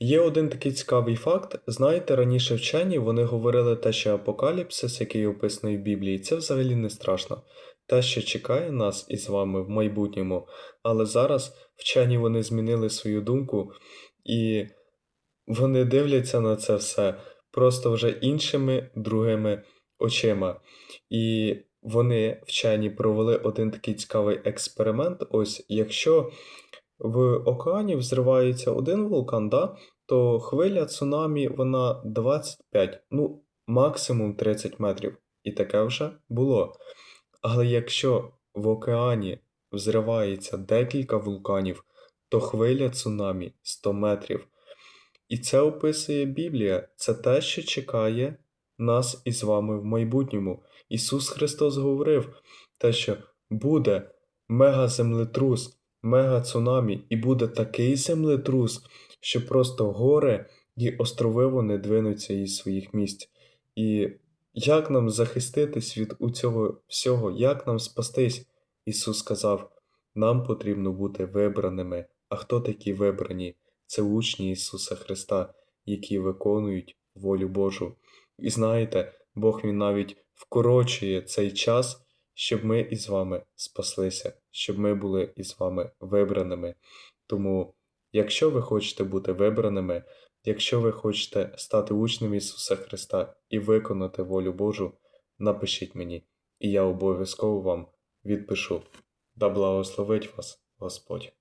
Є один такий цікавий факт. Знаєте, раніше вчені вони говорили те, що апокаліпсис, який описаний в Біблії, це взагалі не страшно. Те, що чекає нас із вами в майбутньому. Але зараз вчені вони змінили свою думку і вони дивляться на це все просто вже іншими другими очима. І вони вчені провели один такий цікавий експеримент. Ось якщо в океані взривається один вулкан, да, то хвиля цунамі вона 25, ну максимум 30 метрів. І таке вже було. Але якщо в океані взривається декілька вулканів, то хвиля цунамі 100 метрів. І це описує Біблія. Це те, що чекає нас із вами в майбутньому. Ісус Христос говорив те, що буде мегаземлетрус, мегацунамі, і буде такий землетрус, що просто гори і острови вони двинуться із своїх місць. І як нам захиститись від у цього всього, як нам спастись? Ісус сказав, нам потрібно бути вибраними. А хто такі вибрані? Це учні Ісуса Христа, які виконують волю Божу. І знаєте, Бог Він навіть вкорочує цей час, щоб ми із вами спаслися, щоб ми були із вами вибраними. Тому, якщо ви хочете бути вибраними, якщо ви хочете стати учнем Ісуса Христа і виконати волю Божу, напишіть мені, і я обов'язково вам відпишу. Да благословить вас Господь.